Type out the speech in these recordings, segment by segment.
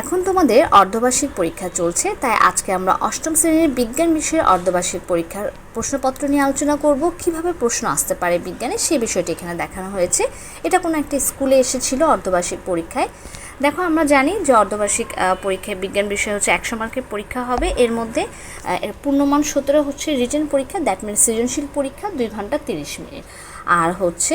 এখন তোমাদের অর্ধবার্ষিক পরীক্ষা চলছে, তাই আজকে আমরা অষ্টম শ্রেণির বিজ্ঞান বিষয়ের অর্ধবার্ষিক পরীক্ষার প্রশ্নপত্র নিয়ে আলোচনা করব, কীভাবে প্রশ্ন আসতে পারে বিজ্ঞানে, সেই বিষয়টি এখানে দেখানো হয়েছে। এটা কোনো একটা স্কুলে এসেছিল অর্ধবার্ষিক পরীক্ষায়। দেখো, আমরা জানি যে অর্ধবার্ষিক পরীক্ষায় বিজ্ঞান বিষয় হচ্ছে একশো মার্কের পরীক্ষা হবে, এর মধ্যে পূর্ণমান সতেরো হচ্ছে রিটেন পরীক্ষা, দ্যাট মিনস সৃজনশীল পরীক্ষা, দুই ঘণ্টা তিরিশ মিনিট। আর হচ্ছে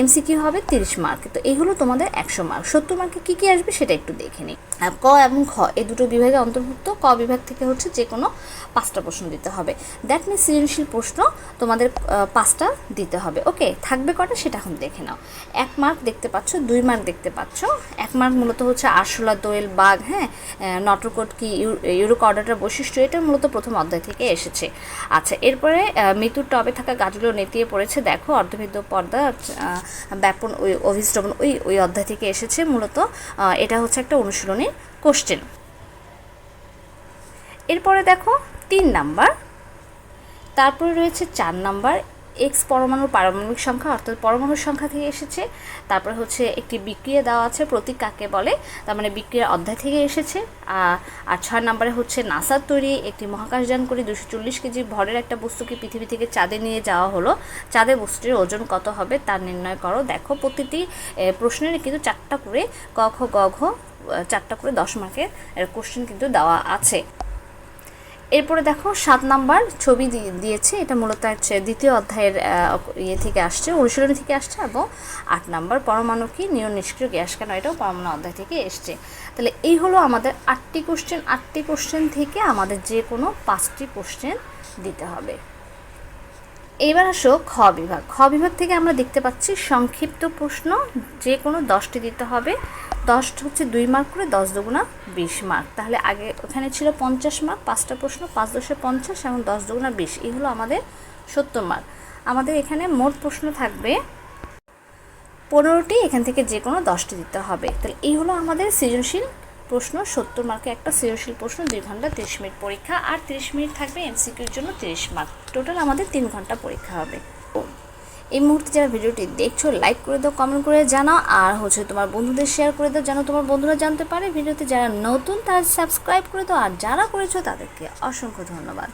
এমসিকিউ হবে তিরিশ মার্ক তো এই হলো তোমাদের একশো মার্ক সত্তর মার্কে কী কী আসবে সেটা একটু দেখে নিই। ক এবং খ, এই দুটো বিভাগে অন্তর্ভুক্ত। ক বিভাগ থেকে হচ্ছে যে কোনো পাঁচটা প্রশ্ন দিতে হবে। দ্যাট মিনস সৃজনশীল প্রশ্ন তোমাদের পাঁচটা দিতে হবে। ওকে থাকবে কটা সেটা এখন দেখে নাও। এক মার্ক দেখতে পাচ্ছ, দুই মার্ক দেখতে পাচ্ছ। এক মার্ক মূলত হচ্ছে আরশোলা, দোয়েল, বাঘ হ্যাঁ? নটরকোট কি ইউরোক অর্ডারটার বৈশিষ্ট্য? এটা মূলত প্রথম অধ্যায় থেকে এসেছে। আচ্ছা এরপরে মৃত্যুর টবে থাকা গাছগুলো নেতিয়ে পড়েছে। দেখো অর্ধবিদ্য পর্দা ব্যাপন ওই অভিশ্রবণ ওই ওই অধ্যায় থেকে এসেছে মূলত এটা হচ্ছে একটা অনুশীলনী কোশ্চেন এরপরে দেখো তিন নাম্বার, তারপরে রয়েছে চার নাম্বার এক্স পরমাণুর পারমাণবিক সংখ্যা, অর্থাৎ পরমাণুর সংখ্যা থেকে এসেছে। তারপরে হচ্ছে একটি বিক্রিয়া দেওয়া আছে, প্রতীক কাকে বলে? তার মানে বিক্রিয়ার অধ্যায় থেকে এসেছে। আর ছয় নম্বরে হচ্ছে নাসার তৈরি একটি মহাকাশযান করে দুশো চল্লিশ কেজি ভরের একটা বস্তুকে পৃথিবী থেকে চাঁদে নিয়ে যাওয়া হলো। চাঁদে বস্তুটির ওজন কত হবে তা নির্ণয় করো। দেখো প্রতিটি প্রশ্নের কিন্তু চারটা করে ক, খ, গ, ঘ চারটা করে দশ মার্কের কোশ্চেন কিন্তু দেওয়া আছে। এরপরে দেখো, সাত নাম্বার ছবি দিয়েছে। এটা মূলত হচ্ছে দ্বিতীয় অধ্যায়ের ইয়ে থেকে আসছে, অনুশীলনী থেকে আসছে এবং আট নাম্বার পরমাণু কি নিয় নিষ্ক্রিয় গ্যাস কেন? এটাও পরমাণু অধ্যায় থেকে এসছে। তাহলে এই হলো আমাদের আটটি কোশ্চেন আটটি কোশ্চেন থেকে আমাদের যে কোনো পাঁচটি কোশ্চেন দিতে হবে। এবার আসো খ বিভাগ। খ বিভাগ থেকে আমরা দেখতে পাচ্ছি সংক্ষিপ্ত প্রশ্ন, যে কোনো দশটি দিতে হবে। দশটা হচ্ছে দুই মার্ক করে দশ দুগুণা বিশ মার্ক তাহলে আগে ওখানে ছিল পঞ্চাশ মার্ক পাঁচটা প্রশ্ন, পাঁচ দশে পঞ্চাশ এবং দশ দুগুণা বিশ। এই হলো আমাদের সত্তর মার্ক আমাদের এখানে মোট প্রশ্ন থাকবে পনেরোটি, এখান থেকে যে কোনো দশটি দিতে হবে। তাহলে এই হলো আমাদের সৃজনশীল প্রশ্ন, সত্তর মার্কে একটা সৃজনশীল প্রশ্ন, দুই ঘণ্টা তিরিশ মিনিট পরীক্ষা, আর তিরিশ মিনিট থাকবে এমসিকিউর জন্য তিরিশ মার্ক। টোটাল আমাদের তিন ঘণ্টা পরীক্ষা হবে। এই মুহূর্তে যারা ভিডিওটি দেখছ, লাইক করে দাও, কমেন্ট করে জানাও, আর হচ্ছে তোমার বন্ধুদের শেয়ার করে দাও, যেন তোমার বন্ধুরা জানতে পারে ভিডিওতে যারা নতুন, তারা সাবস্ক্রাইব করে দাও, আর যারা করেছ তাদেরকে অসংখ্য ধন্যবাদ।